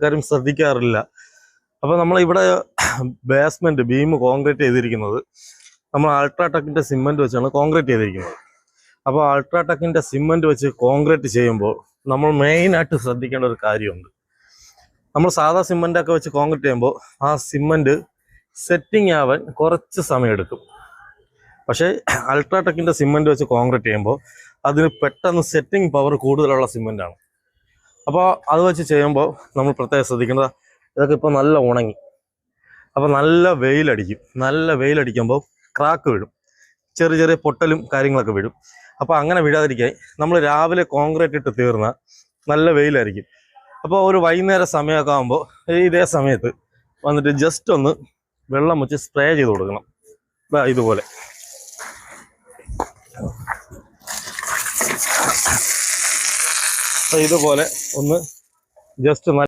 ആൾക്കാരും ശ്രദ്ധിക്കാറില്ല. അപ്പോൾ നമ്മൾ ഇവിടെ ബേസ്മെന്റ് ബീം കോൺക്രീറ്റ് ചെയ്തിരിക്കുന്നത്. നമ്മൾ അൾട്രാടെക്കിന്റെ സിമെന്റ് വെച്ചാണ് കോൺക്രീറ്റ് ചെയ്തിരിക്കുന്നത്. അപ്പോൾ അൾട്രാടെക്കിന്റെ സിമെന്റ് വെച്ച് കോൺക്രീറ്റ് ചെയ്യുമ്പോൾ നമ്മൾ മെയിനായിട്ട് ശ്രദ്ധിക്കേണ്ട ഒരു കാര്യമുണ്ട്. നമ്മൾ സാധാ സിമെന്റൊക്കെ വെച്ച് കോൺക്രീറ്റ് ചെയ്യുമ്പോൾ ആ സിമെന്റ് സെറ്റിംഗ് ആവാൻ കുറച്ച് സമയമെടുക്കും. പക്ഷേ അൾട്രാടെക്കിന്റെ സിമെന്റ് വെച്ച് കോൺക്രീറ്റ് ചെയ്യുമ്പോൾ അതിന് പെട്ടെന്ന് സെറ്റിംഗ് പവർ കൂടുതലുള്ള സിമെന്റാണ് അപ്പോൾ അത് വെച്ച് ചെയ്യുമ്പോൾ നമ്മൾ പ്രത്യേകം ശ്രദ്ധിക്കേണ്ടത് ഇതൊക്കെ ഇപ്പോൾ നല്ല ഉണങ്ങി. അപ്പോൾ നല്ല വെയിലടിക്കും. നല്ല വെയിലടിക്കുമ്പോൾ ക്രാക്ക് വീഴും. ചെറിയ ചെറിയ പൊട്ടലും കാര്യങ്ങളൊക്കെ വീഴും. അപ്പോൾ അങ്ങനെ വീഴാതിരിക്കാൻ നമ്മൾ രാവിലെ കോൺക്രീറ്റ് ഇട്ട് തീർന്ന നല്ല വെയിലായിരിക്കും. അപ്പോൾ ഒരു വൈകുന്നേര സമയമൊക്കെ ആകുമ്പോൾ ഇതേ സമയത്ത് വന്നിട്ട് ജസ്റ്റ് ഒന്ന് വെള്ളം വെച്ച് സ്പ്രേ ചെയ്ത് കൊടുക്കണം. ഇതുപോലെ. ഇതുപോലെ ഒന്ന് ജസ്റ്റ്